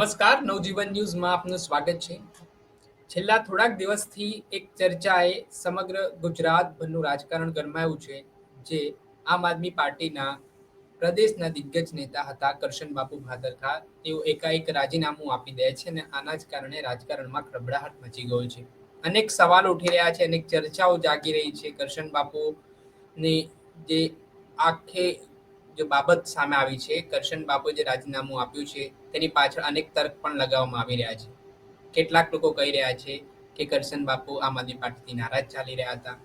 નમસ્કાર, નવજીવન ન્યૂઝમાં આપનું સ્વાગત છે. છેલ્લા થોડાક દિવસથી એક ચર્ચાએ સમગ્ર ગુજરાતભરનું રાજકારણ ગરમાયું છે, જે આમ આદમી પાર્ટીના પ્રદેશના દિગ્ગજ નેતા હતા, કરશન બાપુ ભાદરખા. તેઓ એકાએક રાજીનામું આપી દે છે અને આના જ કારણે રાજકારણમાં ખળબળાહટ મચી ગયો છે. અનેક સવાલ ઉઠી રહ્યા છે, અનેક ચર્ચાઓ જાગી રહી છે. કરશન બાપુની જે આખે જે બાબત સામે આવી છે, કરશન બાપુએ જે રાજીનામું આપ્યું છે તેની પાછળ અનેક તર્ક પણ લગાવવામાં આવી રહ્યા છે. કેટલાક લોકો કહી રહ્યા છે કે કરશન બાપુ આમ આદમી પાર્ટીથી નારાજ ચાલી રહ્યા હતા.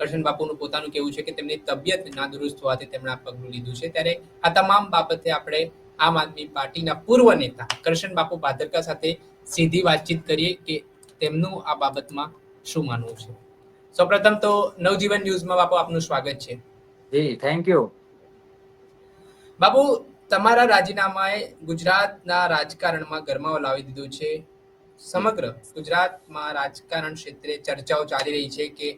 કરશન બાપુનું પોતાનું કેવું છે કે તેમની તબિયત નાદુરસ્ત હોવાથી તેમણે આ પગલું લીધું છે. ત્યારે આ તમામ બાબતે આપણે આમ આદમી પાર્ટીના પૂર્વ નેતા કરશન બાપુ ભાદરકા સાથે સીધી વાતચીત કરીએ કે તેમનું આ બાબતમાં શું માનવું છે? સૌપ્રથમ તો નવજીવન ન્યૂઝમાં બાપુ આપનું સ્વાગત છે. જી થેન્ક યુ બાબુ તમારા રાજીનામાએ ગુજરાતના રાજકારણમાં ગરમાવો લાવી દીધો છે. સમગ્ર ગુજરાતમાં રાજકારણ ક્ષેત્રે ચર્ચાઓ ચાલી રહી છે કે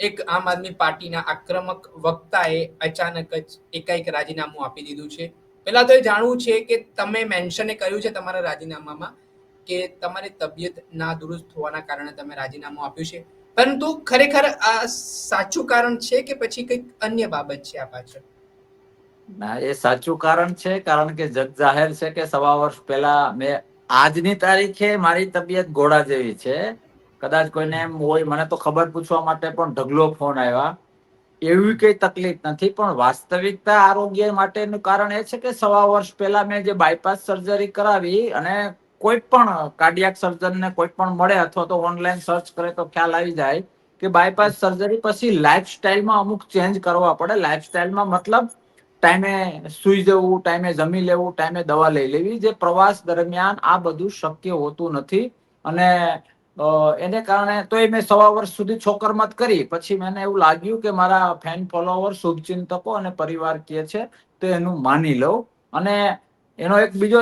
એક આમ આદમી પાર્ટીના આક્રમક વક્તાએ અચાનક જ એકાએક રાજીનામું આપી દીધું છે. પહેલા તો એ જાણવું છે કે તમે મેન્શને કર્યું છે તમારા રાજીનામામાં કે તમારી તબિયત ના દુરુસ્ત હોવાના કારણે તમે રાજીનામું આપ્યું છે. પરંતુ ખરેખર આ સાચું કારણ છે કે પછી કંઈક અન્ય બાબત છે આ પાછળ? ના, એ સાચું કારણ છે, કારણ કે જગ જાહેર છે કે સવા વર્ષ પહેલા મેં આજની તારીખે મારી તબિયત ઘોડા જેવી છે. કદાચ કોઈને એમ હોય, મને તો ખબર પૂછવા માટે પણ ઢગલો ફોન આવ્યા. એવી કઈ તકલીફ નથી, પણ વાસ્તવિકતા આરોગ્ય માટેનું કારણ એ છે કે સવા વર્ષ પહેલા મેં જે બાયપાસ સર્જરી કરાવી અને કોઈ પણ કાર્ડિયાક સર્જનને કોઈ પણ મળે અથવા તો ઓનલાઈન સર્ચ કરે તો ખ્યાલ આવી જાય કે બાયપાસ સર્જરી પછી લાઈફસ્ટાઈલમાં અમુક ચેન્જ કરવા પડે. લાઈફસ્ટાઈલમાં મતલબ ટાઈમે સુઈ જવું, ટાઈમે જમી લેવું, ટાઈમે દવા લઈ લેવી, જે પ્રવાસ દરમિયાન આ બધું શક્ય હોતું નથી. અને એને કારણે તોય મેં સવા વર્ષ સુધી છોકરમત કરી. પછી મને એવું લાગ્યું કે મારા ફેન ફોલોવર, શુભચિંતકો અને પરિવાર કહે છે, તો એનું માની લઉં. અને એનો એક બીજો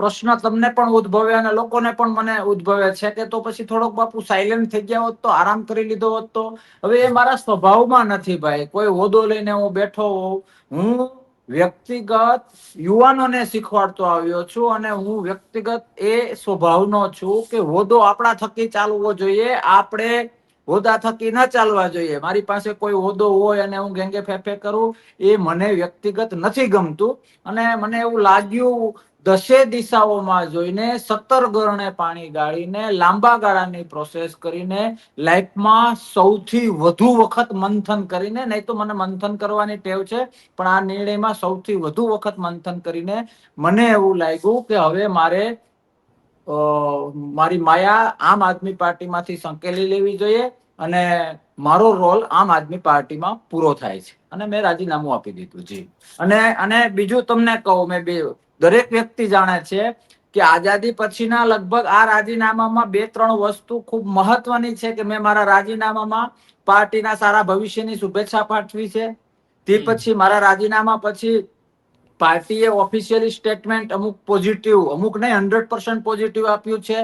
પ્રશ્ન તમને પણ ઉદ્ભવે અને લોકોને પણ મને ઉદ્ભવે છે કે તો પછી થોડોક બાપુ સાયલેન્ટ થઈ ગયા હોત તો આરામ કરી લીધો હોત તો? હવે એ મારા સ્વભાવમાં નથી ભાઈ. કોઈ હોદો લઈને હું બેઠો હોઉં, હું વ્યક્તિગત યુવાનોને શીખવાડતો આવ્યો છું અને હું વ્યક્તિગત એ સ્વભાવનો છું કે હોદો આપણા થકી ચાલવો જોઈએ, આપણે હોદા થકી ન ચાલવા જોઈએ. મારી પાસે કોઈ હોદો હોય અને હું ગેંગે ફેફે કરું, એ મને વ્યક્તિગત નથી ગમતું અને મને એવું લાગ્યું દસે દિશાઓમાં જોઈને સત્તર ગરણે પાણી ગાળીને લાંબા ગાળાની પ્રોસેસ કરીને લાઈફમાં સૌથી વધુ વખત મંથન કરીને, નહીં તો મને મંથન કરવાની ટેવ છે, પણ આ નિર્ણયમાં સૌથી વધુ વખત મંથન કરીને મને એવું લાગ્યું કે હવે મારે મારી માયા આમ આદમી પાર્ટીમાંથી સંકેલી લેવી જોઈએ અને મારો રોલ આમ આદમી પાર્ટીમાં પૂરો થાય છે. અને મેં રાજીનામું આપી દીધું, જી. અને અને બીજું તમને કહું, મેં બે દરેક વ્યક્તિ જાણે છે કે આઝાદી પછીના લગભગ આ રાજીનામામાં બે ત્રણ વસ્તુ ખૂબ મહત્વની છે કે મેં મારા રાજીનામામાં પાર્ટીના સારા ભવિષ્યની શુભેચ્છા પાઠવી છે. તે પછી મારા રાજીનામા પછી પાર્ટીએ ઓફિશિયલી સ્ટેટમેન્ટ અમુક પોઝિટિવ અમુક નહીં હંડ્રેડ પર્સન્ટ પોઝિટિવ આપ્યું છે.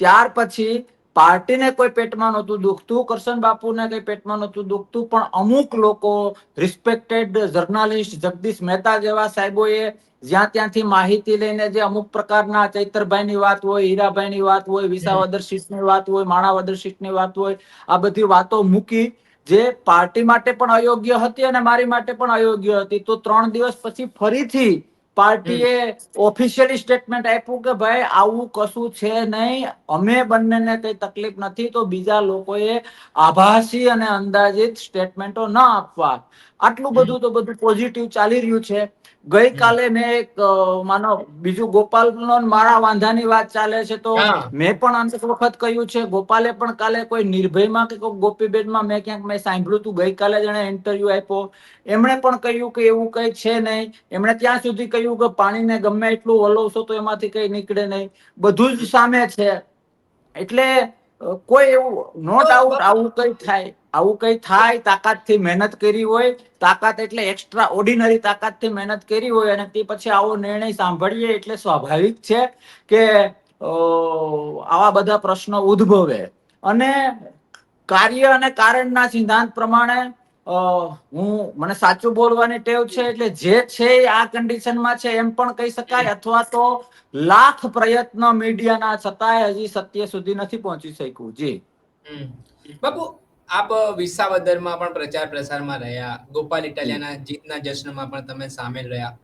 ત્યાર પછી પાર્ટીને કોઈ પેટમાં નહોતું દુખતું કરશન બાપુને કઈ પેટમાં નહોતું દુખતું પણ અમુક લોકો રિસ્પેક્ટેડ જર્નાલિસ્ટ જગદીશ મહેતા જેવા સાહેબોએ જ્યાં ત્યાંથી માહિતી લઈને જે અમુક પ્રકારના ચૈતરભાઈની વાત હોય, હીરાભાઈની વાત હોય, વિસાવદર સીટની વાત હોય, માણાવદર સીટની વાત હોય, આ બધી વાતો મૂકી જે પાર્ટી માટે પણ અયોગ્ય હતી અને મારી માટે પણ અયોગ્ય હતી. તો ત્રણ દિવસ પછી ફરીથી પાર્ટીએ ઓફિશિયલી સ્ટેટમેન્ટ આપ્યું કે ભાઈ, આવું કશું છે નહીં, અમે બંનેને કઈ તકલીફ નથી, તો બીજા લોકોએ આભાસી અને અંદાજિત સ્ટેટમેન્ટો ન આપવા. આટલું બધું તો બધું પોઝિટિવ ચાલી રહ્યું છે. ગઈકાલે મેં એક માનો બીજું ગોપાલ મારા વાંધાની વાત ચાલે છે તો મેં પણ અનેક વખત કહ્યું છે ગોપાલે પણ કાલે કોઈ નિર્ભયમાં કે કોઈ ગોપીબેનમાં મેં ક્યાંક મેં સાંભળ્યું હતું ગઈકાલે જેણે ઇન્ટરવ્યુ આપ્યો. એમણે પણ કહ્યું કે એવું કઈ છે નહીં. એમણે ત્યાં સુધી કહ્યું કે પાણીને ગમે એટલું વલોવશો તો એમાંથી કઈ નીકળે નહીં. બધું જ સામે છે. એટલે કોઈ એવું નો ડાઉટ આવું કઈ થાય. આવું કઈ થાય તાકાતથી મહેનત કરી હોય તાકાત એટલે એક્સ્ટ્રા ઓર્ડિનરી તાકાતથી મહેનત કરી હોય અને તે પછી આવો નિર્ણય સાંભળીએ એટલે સ્વાભાવિક છે કે આવા બધા પ્રશ્નો ઉદ્ભવે. અને કાર્ય અને કારણના સિદ્ધાંત પ્રમાણે હું, મને સાચું બોલવાની ટેવ છે એટલે જે છે આ કન્ડિશનમાં છે એમ પણ કહી શકાય અથવા તો લાખ પ્રયત્ન મીડિયાના છતાંય હજી સત્ય સુધી નથી પહોંચી શક્યું. જી. બાપુ, આપ વિસાવદરમાં પણ પ્રચાર પ્રસારમાં રહ્યા. ગોપાલ ઇટાલિયાના જીતના જશ્નમાં પણ તમે સામેલ રહ્યા.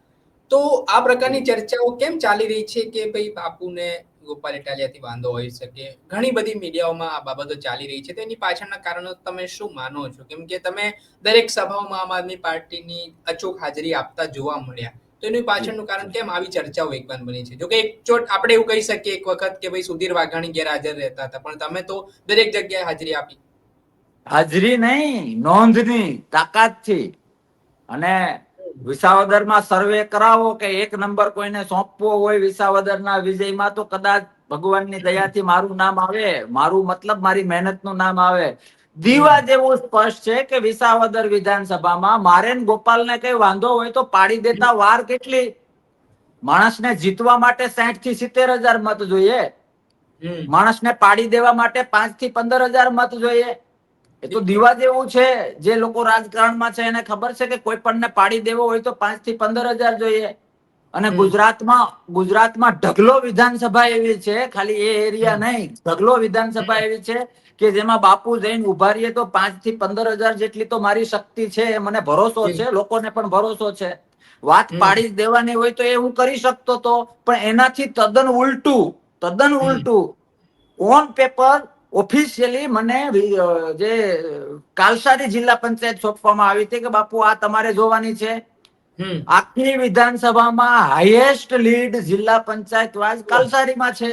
તો આ પ્રકારની ચર્ચાઓ કેમ ચાલી રહી છે કે ભાઈ બાપુને ગોપાલ ઇટાલિયાથી વાંધો હોઈ શકે? ઘણી બધી મીડિયાઓમાં આ બાબતો ચાલી રહી છે. તો એની પાછળના કારણો તમે શું માનો છો? કેમ કે તમે દરેક સભાઓમાં આમ આદમી પાર્ટીની અચૂક હાજરી આપતા જોવા મળ્યા. તો એની પાછળનું કારણ કેમ આવી ચર્ચાઓ વેગવાન બની છે? જોકે એક ચોટ આપણે એવું કહી શકીએ એક વખત કે ભાઈ સુધીર વાઘાણી ગેરહાજર રહેતા હતા, પણ તમે તો દરેક જગ્યાએ હાજરી આપી. હાજરી નહીં, નોંધની તાકાતથી. અને વિસાવદરમાં સર્વે કરાવો કે એક નંબર કોઈને સોંપવો હોય વિસાવદરના વિજયમાં તો કદાચ ભગવાનની દયાથી મારું નામ આવે મારું મતલબ મારી મહેનતનું નામ આવે. દીવા જેવું સ્પષ્ટ છે કે વિસાવદર વિધાનસભામાં મારે ને ગોપાલને કઈ વાંધો હોય તો પાડી દેતા વાર કેટલી? માણસને જીતવા માટે સાઠથી સિત્તેર હજાર મત જોઈએ. માણસને પાડી દેવા માટે પાંચથી પંદર હજાર મત જોઈએ. એ તો દીવા જેવું છે જે લોકો રાજકારણમાં છે એને ખબર છે કે કોઈ પણને પાડી દેવો હોય તો પાંચથી પંદર હજાર જોઈએ. અને ગુજરાતમાં ગુજરાતમાં ઢગલો વિધાનસભા એવી છે ખાલી એ એરિયા નહીં ઢગલો વિધાનસભા એવી છે કે જેમાં બાપુ જઈને ઊભા રહીએ તો પાંચથી પંદર હજાર જેટલી તો મારી શક્તિ છે એ મને ભરોસો છે લોકોને પણ ભરોસો છે. વાત પાડી દેવાની હોય તો એ હું કરી શકતો તો પણ એનાથી તદ્દન ઉલટું તદ્દન. ઉલટું ઓન પેપર ઓફિશિયલી મને જે કાલસારી જિલ્લા પંચાયત સોંપવામાં આવી હતી કે બાપુ આ તમારે જોવાની છે. આખી વિધાનસભામાં હાઈએસ્ટ લીડ જિલ્લા પંચાયત વાઇઝ કાલસારીમાં છે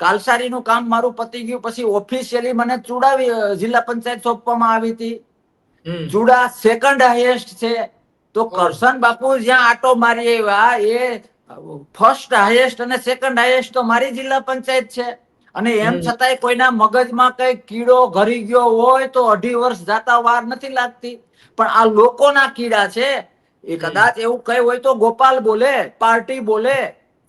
કાલસારીનું કામ મારું પતી ગયું પછી ઓફિશિયલી મને ચુડા જિલ્લા પંચાયત સોંપવામાં આવી હતી. ચુડા સેકન્ડ હાઈએસ્ટ છે તો. કરશન બાપુ જ્યાં આટો મારી આવ્યા એ ફર્સ્ટ હાઈએસ્ટ અને સેકન્ડ હાઈએસ્ટ તો મારી જિલ્લા પંચાયત છે અને એમ છતાંય કોઈના મગજમાં કઈ કીડો ઘરી ગયો હોય તો અઢી વર્ષ જાતા વાર નથી લાગતી. પણ આ લોકોના કીડા છે એ કદાચ એવું કઈ હોય તો ગોપાલ બોલે પાર્ટી બોલે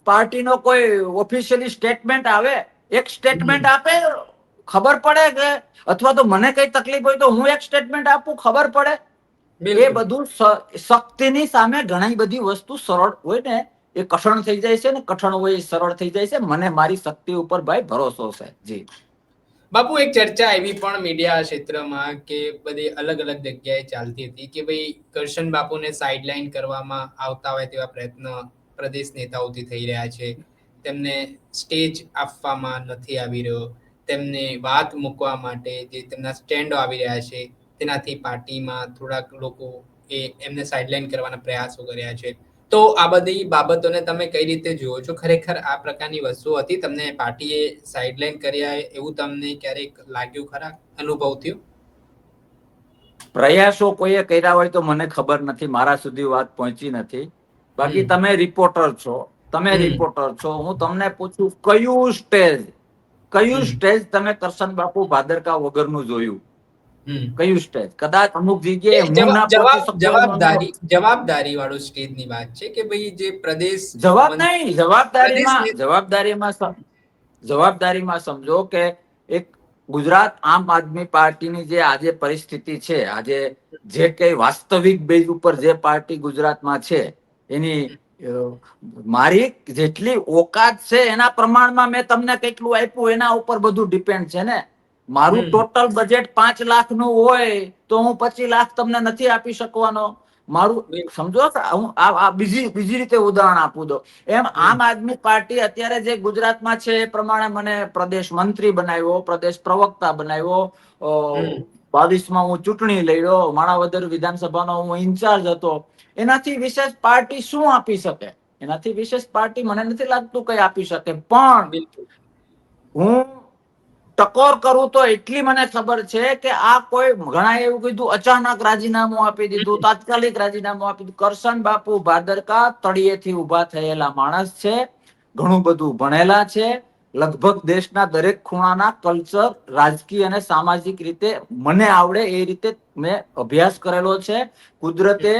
પાર્ટીનો કોઈ ઓફિશિયલી સ્ટેટમેન્ટ આવે એક સ્ટેટમેન્ટ આપે ખબર પડે કે અથવા તો મને કઈ તકલીફ હોય તો હું એક સ્ટેટમેન્ટ આપું ખબર પડે. એ બધું શક્તિની સામે ઘણી બધી વસ્તુ સરળ હોય ને એ કઠણ થઈ જાય છે ને કઠણ હોય એ સરળ થઈ જાય છે. મને મારી શક્તિ ઉપર ભાઈ ભરોસો છે. જી. બાપુ, એક ચર્ચા એવી પણ મીડિયા ક્ષેત્રમાં કે બધી અલગ અલગ જગ્યાએ ચાલતી હતી કે ભાઈ કરશન બાપુને સાઇડલાઇન કરવામાં આવતા હોય તેવા પ્રયત્ન પ્રદેશ નેતાઓથી થઈ રહ્યા છે. તેમને સ્ટેજ આપવામાં નથી આવી રહ્યો. તેમને વાત મૂકવા માટે જે તેમના સ્ટેન્ડો આવી રહ્યા છે, તેનાથી પાર્ટીમાં થોડાક લોકો એ એમને સાઇડલાઇન કરવાના પ્રયાસો કર્યા છે. તો આ બધી બાબતોને તમે કઈ રીતે જુઓ છો? ખરેખર આ પ્રકારની વસ્તુ હતી. તમને પાર્ટીએ સાઇડલાઇન કર્યા એવું તમને ક્યારેક લાગ્યું ખરા? અનુભવ થયો? પ્રયાસો કોઈએ કર્યા હોય તો મને ખબર નથી. મારા સુધી વાત પહોંચી નથી. બાકી તમે રિપોર્ટર છો. તમે રિપોર્ટર છો. હું તમને પૂછું કયું સ્ટેજ કયું સ્ટેજ તમે કરશન બાપુ ભાદરકા વગરનું જોયું. કયું સ્ટેજ? કદાચ અમુક જગ્યાએ જવાબદારી જવાબદારી સ્ટેજની વાત છે કે ભાઈ જે પ્રદેશ જવાબ નહીં જવાબદારીમાં જવાબદારીમાં જવાબદારીમાં સમજો કે એક ગુજરાત આમ આદમી પાર્ટીની જે આજે પરિસ્થિતિ છે આજે જે કઈ વાસ્તવિક બેઝ ઉપર જે પાર્ટી ગુજરાતમાં છે એની મારી જેટલી ઓકાત છે એના પ્રમાણમાં મેં તમને કેટલું આપ્યું એના ઉપર બધું ડિપેન્ડ છે ને. મારું ટોટલ બજેટ પાંચ લાખનું હોય તો હું પચીસ લાખ તમને નથી આપી શકવાનો. મારું સમજો હું આ બીજી બીજી રીતે ઉદાહરણ આપું દો. એમ આમ આદમી પાર્ટી અત્યારે જે ગુજરાતમાં છે એ પ્રમાણે મને પ્રદેશ મંત્રી બનાવ્યો પ્રદેશ પ્રવક્તા બનાવ્યો. બાવીસમાં હું ચૂંટણી લડ્યો માણાવદર વિધાનસભાનો હું ઇન્ચાર્જ હતો. એનાથી વિશેષ પાર્ટી શું આપી શકે? એનાથી વિશેષ પાર્ટી મને નથી લાગતું કઈ આપી શકે. પણ બિલકુલ. હું ટકોર કરું તો એટલી મને ખબર છે કે આ કોઈ ઘણા એવું કીધું, અચાનક રાજીનામું આપી દીધું, તાત્કાલિક રાજીનામું આપી દીધું. કરશન બાપુ ભાદરકા તળિયેથી ઊભા થયેલા માણસ છે, ઘણું બધું ભણેલા છે. લગભગ દેશના દરેક ખૂણાના કલ્ચર, રાજકીય અને સામાજિક રીતે મને આવડે એ રીતે મેં અભ્યાસ કરેલો છે. કુદરતે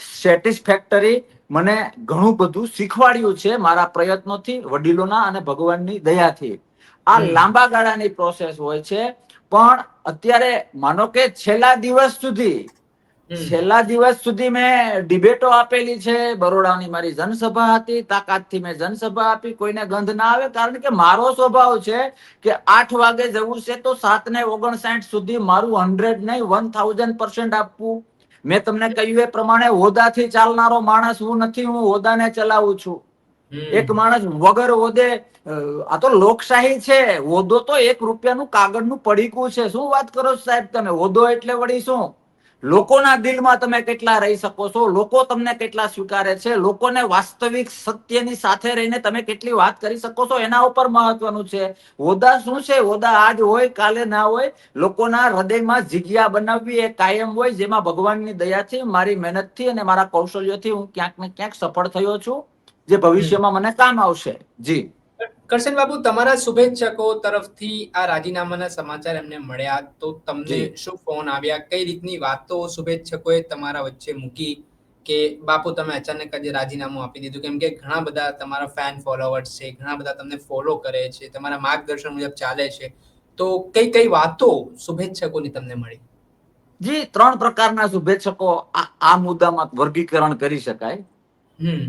સેટિસ્ફેક્ટરી મને ઘણું બધું શીખવાડ્યું છે મારા પ્રયત્નોથી, વડીલોના અને ભગવાનની દયાથી. આ લાંબા ગાળાની પ્રોસેસ હોય છે. પણ અત્યારે માનો કે છેલ્લા દિવસ સુધી છેલ્લા દિવસ સુધી મેં ડિબેટો આપેલી છે. બરોડાની મારી જનસભા હતી. તાકાતથી મેં જનસભા આપી. કોઈને ગંધ ના આવે કારણ કે મારો સ્વભાવ છે કે આઠ વાગે જવું છે તો સાત ને ઓગણસાઠ સુધી મારું હંડ્રેડ નહીં વન થાઉઝન્ડ પર્સન્ટ આપવું. મેં તમને કહ્યું એ પ્રમાણે હોદાથી ચાલનારો માણસ હું નથી. હું હોદાને ચલાવું છું. એક માણસ વગર ઓદે આ તો લોકશાહી છે, ઓદો તો એક રૂપિયાનું કાગળનું પડીકું છે. શું વાત કરો સાહેબ તમે? ઓદો એટલે વળી શું? લોકોના દિલમાં તમે કેટલા રહી શકો છો? લોકો તમને કેટલા સ્વીકારે છે? લોકોને વાસ્તવિક સત્યની સાથે રહીને તમે કેટલી વાત કરી શકો છો? એના ઉપર મહત્વનું છે. હોદા શું છે? હોદા આજ હોય, કાલે ના હોય. લોકોના હૃદયમાં જગ્યા બનાવવી એ કાયમ હોય, જેમાં ભગવાનની દયાથી, મારી મહેનતથી અને મારા કૌશલ્યથી હું ક્યાંક ને ક્યાંક સફળ થયો છું. જે ભવિષ્યમાં મને કામ આવશે. જી. કરશન બાબુ તમારા શુભેચ્છકો તરફથી આ રાજીનામાના સમાચાર એમને મળ્યા તો તમને શું ફોન આવ્યા? કઈ રીતની વાતો શુભેચ્છકોએ તમારા વચ્ચે મૂકી કે બાપુ તમે અચાનક આજે રાજીનામું આપી દીધું? કેમ કે ઘણા બધા તમારા ફેન ફોલોવર્સ છે ઘણા બધા તમને ફોલો કરે છે તમારા માર્ગદર્શન મુજબ ચાલે છે. તો કઈ કઈ વાતો શુભેચ્છકોની તમને મળી? જી ત્રણ પ્રકારના શુભેચ્છકો આ મુદ્દામાં વર્ગીકરણ કરી શકાય.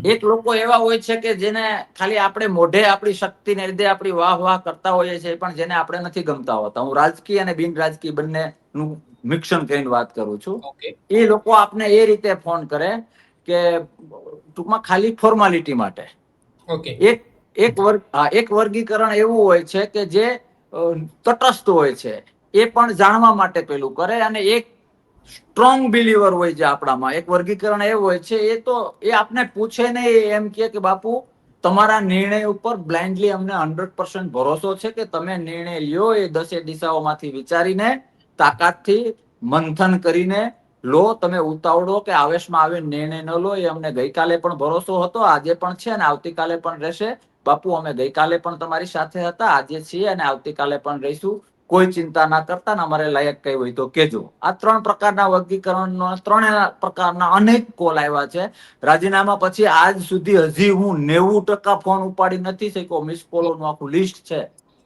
એક લોકો એવા હોય છે કે જેને ખાલી આપણે મોઢે આપણી શક્તિને લીધે આપણી વાહ વાહ કરતા હોઈએ છીએ પણ જેને આપણે નથી ગમતા હોતા. હું રાજકીય અને બિન રાજકીય બંનેનું મિક્સન કરીને વાત કરું છું. એ લોકો આપને એ રીતે ફોન કરે કે ટૂંકમાં ખાલી ફોર્માલિટી માટે. એક એક વર્ગ એક વર્ગીકરણ એવું હોય છે કે જે તટસ્થ હોય છે. એ પણ જાણવા માટે પેલું કરે અને એક સ્ટ્રોંગ બિલીવર હોય છે આપણામાં. એક વર્ગીકરણ એવું હોય છે, એ તો એ આપને પૂછે ને એ એમ કહે કે, બાપુ, તમારા નિર્ણય ઉપર બ્લાઇન્ડલી અમને હંડ્રેડ પર્સન્ટ ભરોસો છે કે તમે નિર્ણય લ્યો, એ દસે દિશાઓમાંથી વિચારીને, તાકાતથી મંથન કરીને લો, તમે ઉતાવળો કે આવેશમાં આવે નિર્ણય ન લો, એ અમને ગઈકાલે પણ ભરોસો હતો, આજે પણ છે અને આવતીકાલે પણ રહેશે. બાપુ, અમે ગઈકાલે પણ તમારી સાથે હતા, આજે છીએ અને આવતીકાલે પણ રહીશું. કોઈ ચિંતા ના કરતા ને અમારે લાયક કઈ હોય તો કેજો આ ત્રણ પ્રકારના વર્ગીકરણનો ત્રણેય પ્રકારના અનેક કોલ આવ્યા છે. રાજીનામા પછી આજ સુધી હજી હું નેવું ટકા ફોન ઉપાડી નથી શક્યો. મિસ કોલોનું આખું લિસ્ટ છે.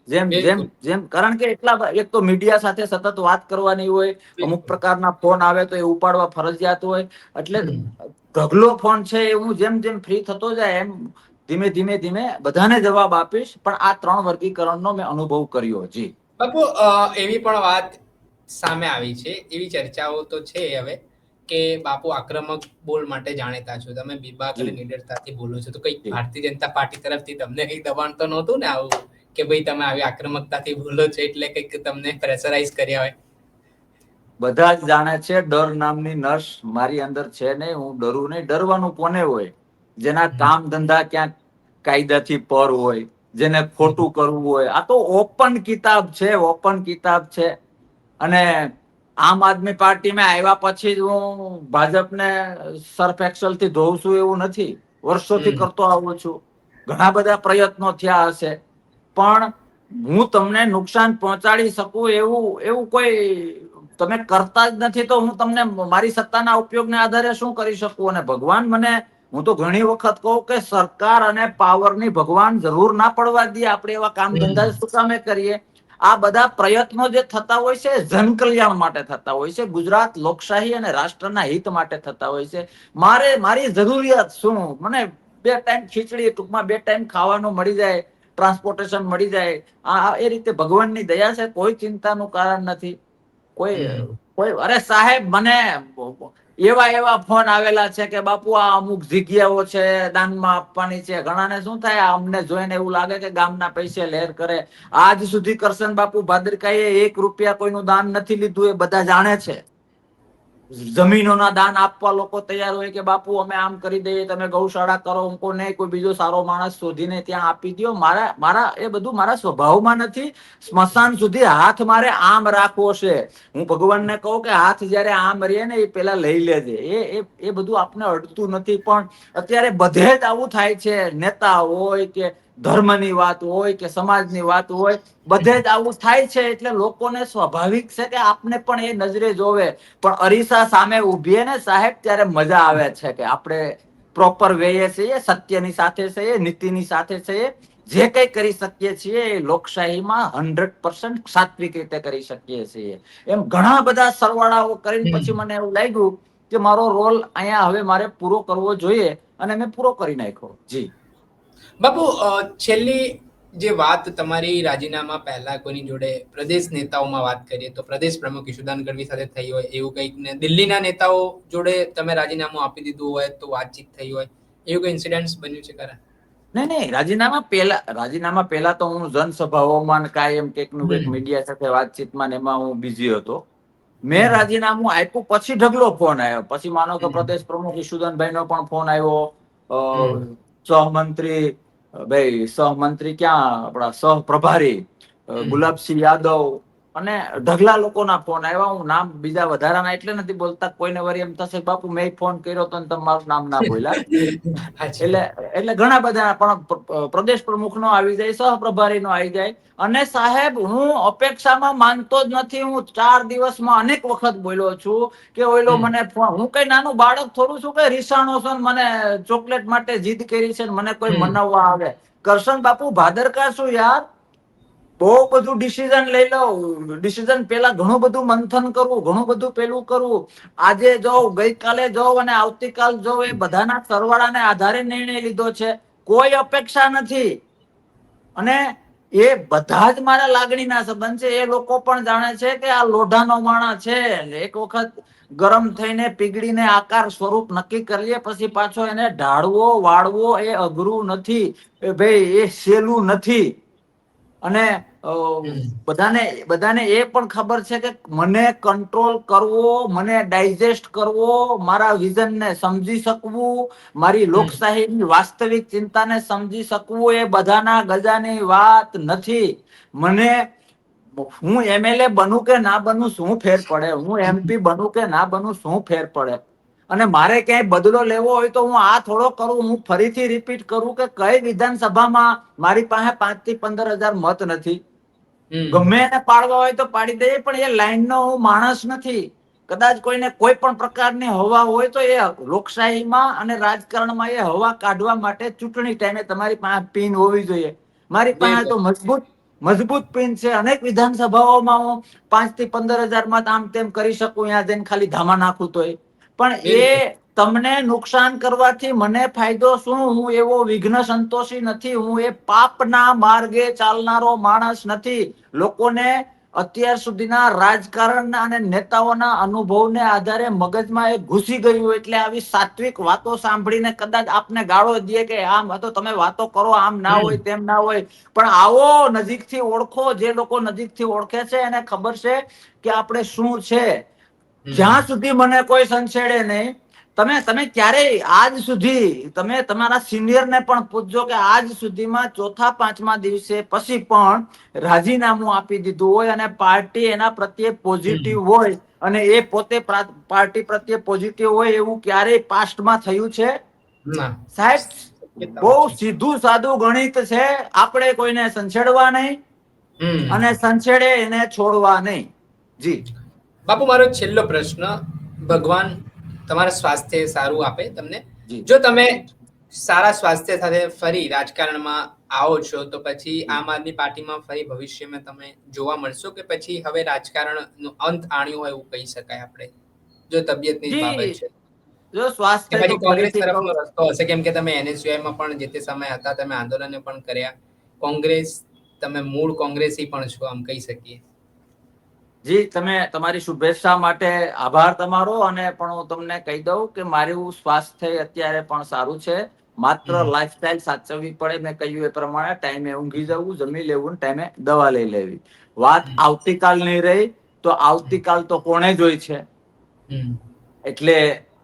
જેમ જેમ જેમ કારણ કે એટલા એક તો મીડિયા સાથે સતત વાત કરવાની હોય અમુક પ્રકારના ફોન આવે તો એ ઉપાડવા ફરજિયાત હોય. એટલે. ઢગલો ફોન છે એ હું જેમ જેમ ફ્રી થતો જાય એમ ધીમે ધીમે ધીમે બધાને જવાબ આપીશ. પણ આ ત્રણ વર્ગીકરણનો મેં અનુભવ કર્યો જી. બાપુ એવી પણ વાત સામે આવી છે એવી ચર્ચાઓ તો છે હવે કે બાપુ આક્રમક બોલ માટે જાણીતા છો. તમે બીબાક અને નિડરતાથી બોલો છો. તો કઈ ભારતીય જનતા પાર્ટી તરફથી તમને કઈ દબાણ તો નહોતું ને આવું કે ભાઈ તમે આવી આક્રમકતાથી બોલો છો એટલે કંઈક તમને પ્રેશરાઇઝ કર્યા હોય? બધા જ જાણે છે ડર નામની નર્સ મારી અંદર છે નહીં હું ડરું નહીં. ડરવાનું કોને હોય? જેના. કામ ધંધા ક્યાંક કાયદાથી પર હોય. જેને ખોટું કરવું હોય. આ તો ઓપન કિતાબ છે ઓપન કિતાબ છે. અને આમ આદમી પાર્ટીમાં આવ્યા પછી જ હું ભાજપને સર્ફ એક્સલથી ધોઉં છું એવું નથી. વર્ષોથી કરતો આવું છું. ઘણા બધા પ્રયત્નો થયા હશે. પણ હું તમને નુકસાન પહોંચાડી શકું એવું એવું કોઈ તમે કરતા જ નથી તો હું તમને મારી સત્તાના ઉપયોગને આધારે શું કરી શકું? અને ભગવાન મને હું તો ઘણી વખત કહું કે સરકાર અને પાવરની ભગવાન જરૂર ના પડવા દે. આપણે એવા કામ ધંધા શું કામે કરીએ? આ બધા પ્રયત્નો જે થતા હોય છે જનકલ્યાણ માટે થતા હોય છે. ગુજરાત લોકશાહી અને રાષ્ટ્રના હિત માટે થતા હોય છે. મારે મારી જરૂરિયાત શું? મને બે ટાઈમ ખીચડી ટૂંકમાં બે ટાઈમ ખાવાનું મળી જાય ટ્રાન્સપોર્ટેશન મળી જાય. આ આ એ રીતે ભગવાનની દયા છે કોઈ ચિંતાનું કારણ નથી. કોઈ કોઈ અરે સાહેબ મને એવા એવા ફોન આવેલા છે કે બાપુ, આ અમુક જગ્યાઓ છે, દાનમાં આપવાની છે. ઘણાને શું થાય, અમને જોઈને એવું લાગે કે ગામના પૈસે લહેર કરે. આજ સુધી કરશન બાપુ ભાદરકાએ એક રૂપિયા કોઈનું દાન નથી લીધું, એ બધા જાણે છે. જમીનોના દાન આપવા લોકો તૈયાર હોય કે બાપુ, અમે આમ કરી દઈએ, તમે ગૌશાળા કરો અમકો નહીં, કોઈ બીજો સારો માણસ શોધીને ત્યાં આપી દો મારા મારા, એ બધું મારા સ્વભાવમાં નથી. સ્મશાન સુધી હાથ મારે આમ રાખવો છે. હું ભગવાનને કહું કે હાથ જ્યારે આમ રે ને એ પેલા લઈ લેજે. એ એ બધું આપને અડતું નથી. પણ અત્યારે બધે જ આવું થાય છે. નેતા હોય કે ધર્મની વાત હોય કે સમાજની વાત હોય બધે જ આવું થાય છે એટલે લોકોને સ્વાભાવિક છે કે આપને પણ એ નજરે જોવે. પણ અરીસા સામે ઉભીએ ને સાહેબ ત્યારે મજા આવે છે કે આપણે પ્રોપર વેએ છીએ સત્યની સાથે છીએ નીતિની સાથે છીએ. જે કંઈ કરી શકીએ છીએ એ લોકશાહીમાં હંડ્રેડ પર્સન્ટ સાત્વિક રીતે કરી શકીએ છીએ. એમ ઘણા બધા સરવાળાઓ કરીને પછી મને એવું લાગ્યું કે મારો રોલ અહીંયા હવે મારે પૂરો કરવો જોઈએ અને મેં પૂરો કરી નાખ્યો. જી. બાપુ છેલ્લી જે વાત તમારી રાજીનામા પહેલા કોની જોડે પ્રદેશ નેતાઓમાં વાત કરીએ તો પ્રદેશ પ્રમુખ ઈશુદાન ગઢવી સાથે થઈ હોય એવું કંઈક ને દિલ્હીના નેતાઓ જોડે તમે રાજીનામું આપી દીધું હોય તો વાતચીત થઈ હોય એવું કંઈ ઇન્સિડન્ટ બન્યું છે ખરા? નહીં નહીં રાજીનામા પહેલા રાજીનામા પહેલા તો હું જનસભાઓમાં કાયમ કાંઈ એમ કંઈકનું કંઈક હમ. મીડિયા સાથે વાતચીતમાં એમાં હું બિઝી હતો. મેં રાજીનામું આપ્યું પછી ઢગલો ફોન આવ્યો. પછી માનો કે પ્રદેશ પ્રમુખ ઈશુદાનભાઈ નો પણ ફોન આવ્યો. સહમંત્રી ભાઈ સહમંત્રી ક્યાં? આપણા સહ પ્રભારી ગુલાબસિંહ યાદવ અને ઢગલા લોકોના ફોન આવ્યા. હું નામ બીજા વધારાના એટલે નથી બોલતા. કોઈને વરી એમ થશે બાપુ મેં ફોન કર્યો તો તમે મારું નામ ના બોલ્યા. એટલે એટલે ઘણા બધા પણ પ્રદેશ પ્રમુખ નો આવી જાય સહપ્રભારી નો આવી જાય. અને સાહેબ હું અપેક્ષામાં માનતો જ નથી. હું ચાર દિવસમાં અનેક વખત બોલ્યો છું કે ઓઈલો મને હું કઈ નાનું બાળક થોડું છું કે રીસાણો છું મને ચોકલેટ માટે જીદ કરી છે મને કોઈ મનાવવા આવે. કરશન બાપુ ભાદરકા શું યાર? બહુ બધું ડિસિઝન લઈ લઉં ડિસિઝન પેલા ઘણું બધું મંથન કરવું, ઘણું બધું પેલું કરવું. આજે જાઉં ગઈકાલે જાઉં અને આવતીકાલ જાઉં એ બધાના સરવાળાને આધારે નિર્ણય લીધો છે. કોઈ અપેક્ષા નથી. અને એ બધા જ મારા લાગણીના સંબંધ છે. એ લોકો પણ જાણે છે કે આ લોઢાનો માણસ છે. એક વખત ગરમ થઈને પીગળીને આકાર સ્વરૂપ નક્કી કરી લે, પછી પાછો એને ઢાળવો, વાળવો એ અઘરું નથી. ભાઈ, એ સહેલું નથી. અને બધાને બધાને એ પણ ખબર છે કે મને કંટ્રોલ કરવો મને ડાયજેસ્ટ કરવો મારા વિઝનને સમજી શકવું મારી લોકશાહીની વાસ્તવિક ચિંતાને સમજી શકવું એ બધાના ગજાની વાત નથી. મને હું એમએલએ બનું કે ના બનું શું ફેર પડે? હું એમપી બનું કે ના બનું શું ફેર પડે? અને મારે ક્યાંય બદલો લેવો હોય તો હું આ થોડો કરું હું ફરીથી રિપીટ કરું કે કઈ વિધાનસભામાં મારી પાસે પાંચથી પંદર હજાર મત નથી. ગમે એને પાડવા હોય તો પાડી દઈએ પણ એ લાઈનનો હું માણસ નથી. કદાચ કોઈને કોઈ પણ પ્રકારની હવા હોય તો એ લોકશાહીમાં અને રાજકારણમાં એ હવા કાઢવા માટે ચૂંટણી ટાઈમે તમારી પાસે પિન હોવી જોઈએ. મારી પાસે તો મજબૂત મજબૂત પિન છે. અનેક વિધાનસભાઓમાં હું પાંચથી પંદર હજારમાં આમ તેમ કરી શકું ત્યાં જઈને ખાલી ધામા નાખું તો પણ એ તમને નુકસાન કરવાથી મને ફાયદો શું? હું એવો વિઘ્ન સંતોષી નથી. હું એ પાપના માર્ગે ચાલનારો માણસ નથી. લોકોને અત્યાર સુધીના રાજકારણના અને નેતાઓના અનુભવને આધારે મગજમાં એ ઘૂસી ગયું એટલે આવી સાત્વિક વાતો સાંભળીને કદાચ આપને ગાળો દે કે આમ હતો તમે વાતો કરો આમ ના હોય તેમ ના હોય. પણ આવો નજીકથી ઓળખો જે લોકો નજીકથી ઓળખે છે એને ખબર છે કે આપણે શું છે. જ્યાં સુધી મને કોઈ સંછેડે નહીં તમે તમે ક્યારે આજ સુધી તમે તમારા સિનિયર ને પણ પૂછજો કે આજ સુધીમાં ચોથા પાંચમા દિવસે પછી પણ રાજીનામું આપી દીધું હોય અને પાર્ટી એના પ્રત્યે પોઝિટિવ હોય અને એ પોતે પાર્ટી પ્રત્યે પોઝિટિવ હોય એવું ક્યારેય પાસ્ટમાં થયું છે? સાહેબ બહુ સીધું સાદું ગણિત છે. આપણે કોઈને સંછેડવા નહીં અને સંછેડે એને છોડવા નહીં. જી. બાપુ મારો છેલ્લો પ્રશ્ન. ભગવાન તમારા સ્વાસ્થ્ય સારું આપે તમને. જો. તમે સારા સ્વાસ્થ્ય સાથે ફરી રાજકારણમાં આવો છો તો પછી આમ આદમી પાર્ટીમાં ફરી ભવિષ્યમાં તમે જોવા મળશો કે પછી હવે રાજકારણનો અંત આણ્યો હોય એવું કહી શકાય આપણે જો તબિયતની બાબત છે. જો સ્વાસ્થ્ય પછી કોંગ્રેસ તરફનો રસ્તો હશે કેમ કે તમે એનએસયુઆઈ માં પણ જે તે સમય હતા તમે આંદોલન પણ કર્યા. કોંગ્રેસ તમે મૂળ કોંગ્રેસી પણ છો આમ કહી શકીએ. જી તમે તમારી શુભેચ્છા માટે આભાર તમારો અને પણ હું તમને કહી દઉં કે મારું સ્વાસ્થ્ય અત્યારે પણ સારું છે. માત્ર. લાઈફસ્ટાઈલ સાચવવી પડે મેં કહ્યું એ પ્રમાણે ટાઈમે ઊંઘી જવું જમી લેવું ટાઈમે દવા લઈ લેવી. વાત આવતીકાલ નહીં રહી તો આવતીકાલ તો કોણે જોઈ છે? એટલે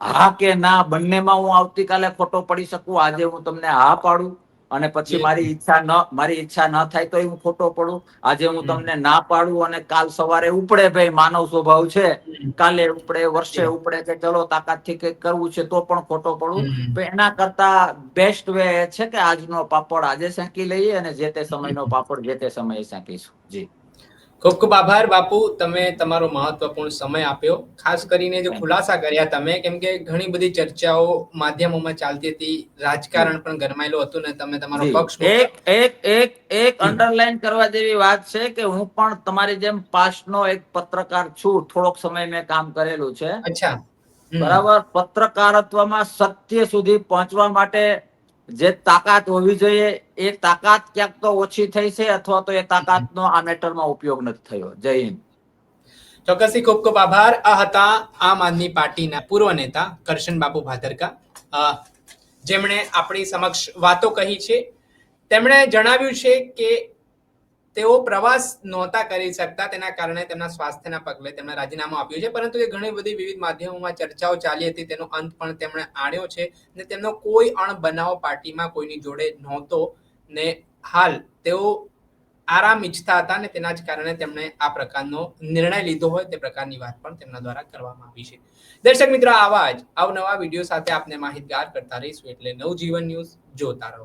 હા કે ના બંનેમાં હું આવતીકાલે ખોટો પડી શકું આજે હું તમને હા પાડું. અને પછી મારી ઈચ્છા ન મારી ઈચ્છા ન થાય તો હું ખોટો પડું. આજે હું તમને ના પાડું અને કાલ સવારે ઉપડે ભાઈ માનવ સ્વભાવ છે. કાલે ઉપડે વર્ષે ઉપડે કે ચલો તાકાતથી કંઈક કરવું છે તો પણ ખોટો પડું. તો એના કરતા બેસ્ટ વે છે કે આજનો પાપડ આજે શેકી લઈએ અને જે તે સમયનો પાપડ જે તે સમયે શેકીશું. જી. ખૂબ ખૂબ આભાર બાપુ તમે તમારો મહત્વપૂર્ણ સમય આપ્યો. ખાસ કરીને જે ખુલાસા કર્યા તમે કેમ કે ઘણી બધી ચર્ચાઓ માધ્યમોમાં ચાલતી હતી રાજકારણ પણ ગરમાયેલું હતું ને તમે તમારો પક્ષ એક એક એક એક. અંડરલાઈન કરવા જેવી વાત છે કે હું પણ તમારી જેમ પાસ્ટનો એક પત્રકાર છું થોડોક સમય મેં કામ કરેલું છે. અચ્છા. બરાબર? પત્રકારત્વમાં સત્ય સુધી પહોંચવા માટે જે તાકાત હોવી જોઈએ, એ તાકાત ક્યાંક તો ઓછી થઈ છે અથવા તો એ તાકાતનો આ મેટરમાં ઉપયોગ નથી થયો. જય હિન્દ. ચોક્કસથી ખૂબ ખૂબ આભાર. આ હતા આમ આદમી પાર્ટીના પૂર્વ નેતા કરશન બાપુ ભાદરકા. જેમણે આપણી સમક્ષ વાતો કહી છે. તેમણે જણાવ્યું છે કે તેઓ પ્રવાસ નહોતા કરી શકતા. તેના કારણે તેમના સ્વાસ્થ્યના પગલે તેમણે રાજીનામું આપ્યું છે. પરંતુ એ ઘણી બધી વિવિધ માધ્યમોમાં ચર્ચાઓ ચાલી હતી. તેનો અંત પણ તેમણે આણ્યો છે ને તેમનો કોઈ અણબનાવ પાર્ટીમાં કોઈની જોડે નહોતો. ને હાલ તેઓ આરામ ઈચ્છતા હતા ને તેના જ કારણે તેમણે આ પ્રકારનો નિર્ણય લીધો હોય તે પ્રકારની વાત પણ તેમના દ્વારા કરવામાં આવી છે. દર્શક મિત્રો, આવા જ અવનવા વીડિયો સાથે આપને માહિતગાર કરતા રહીશું. એટલે નવજીવન ન્યૂઝ જોતા રહો.